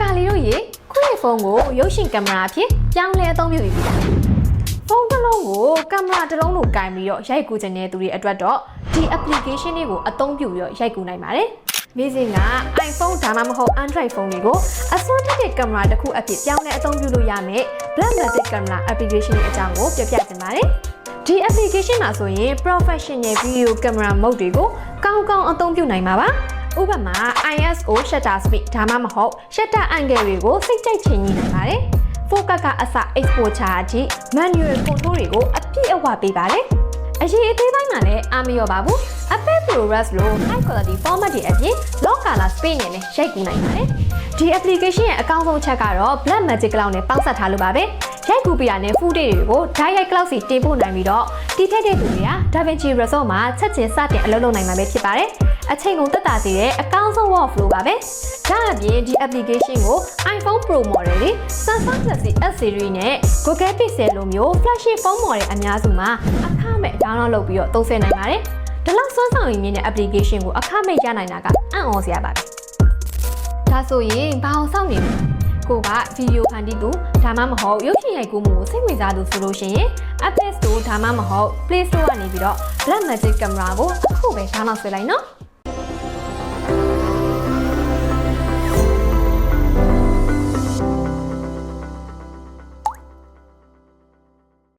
ကာလီတို့ရေခုရဲ့ဖုန်းကိုရုပ်ရှင်ကင်မရာအဖြစ်ပြောင်းလဲအသုံးပြုပြီးပြီလားဖုန်းတစ်လုံးကိုကင်မရာတစ်လုံးလိုကင်ပြီးတော့ရိုက်ကူးခြင်းတဲ့သူတွေအတွက်တော့ဒီ application တွေကိုအသုံးပြုပြီးတော့ရိုက်ကူးနိုင်ပါတယ်မိစဉ်က iPhone ဒါမှမဟုတ် Android ဖုန်းတွေကိုအစွမ်းတက်တဲ့ကင်မရာတစ်ခုအဖြစ်ပြောင်းလဲအသုံးပြုလို့ရမယ် Blackmagic Camera application ရဲ့အကြောင်းကိုပြပြချင်ပါတယ်ဒီ application မှာဆိုရင် professional video camera mode တွေကိုကောင်းကောင်းအသုံးပြုနိုင်မှာပါ ဥပမာ ISO shutter speed ဒါမှမဟုတ် shutter angle တွေကိုစိတ်ကြိုက်ချင်ကြီးနိုင်ပါတယ် focus ကအစ export ချာအထိ manual control တွေကိုအပြည့်အဝပေးပါတယ်အရေးအသေးပိုင်းမှာလည်းအားမလျော့ပါဘူး Apple ProRes လို့ high quality format တွေအပြင် long color space နဲ့လည်းရိုက်ကူးနိုင်ပါတယ်ဒီ application ရဲ့အကောင်းဆုံးချက်ကတော့ Blackmagic Cloud နဲ့ပေါင်းစပ်ထားလို့ပါပဲရိုက်ကူးပြရတဲ့ footage တွေကို direct cloud စီတင်ပို့နိုင်ပြီးတော့တိထက်တဲ့သူတွေက DaVinci Resolve မှာချက်ချင်းစတင်အလုပ်လုပ်နိုင်မှာပဲဖြစ်ပါတယ် အချိန်ကုန်သက်သာစေတဲ့အကောင်းဆုံး workflow ပါပဲဒါအပြင်ဒီ application ကို iPhone Pro model တွေ Samsung Galaxy S series နဲ့ Google Pixel လိုမျိုး flagship phone model အများစုမှာအခမဲ့ download လုပ်ပြီးတော့သုံးစွဲနိုင်ပါတယ်ဒီလောက်စွမ်းဆောင်ရည်မြင့်တဲ့ application ကိုအခမဲ့ရနိုင်တာကအံ့ဩစရာပါပဲဒါဆိုရင်ဘာအောင်စောင့်နေလဲကိုကဗီဒီယိုဖန်တီးသူဒါမှမဟုတ်ရုပ်ရှင်ရိုက်ကူးမှုကိုစိတ်ဝင်စားသူဆိုလို့ရှိရင် Apple Store ဒါမှမဟုတ် Play Store ကနေပြီးတော့ Blackmagic Camera ကိုအခုပဲ download ဆွဲလိုက်နော်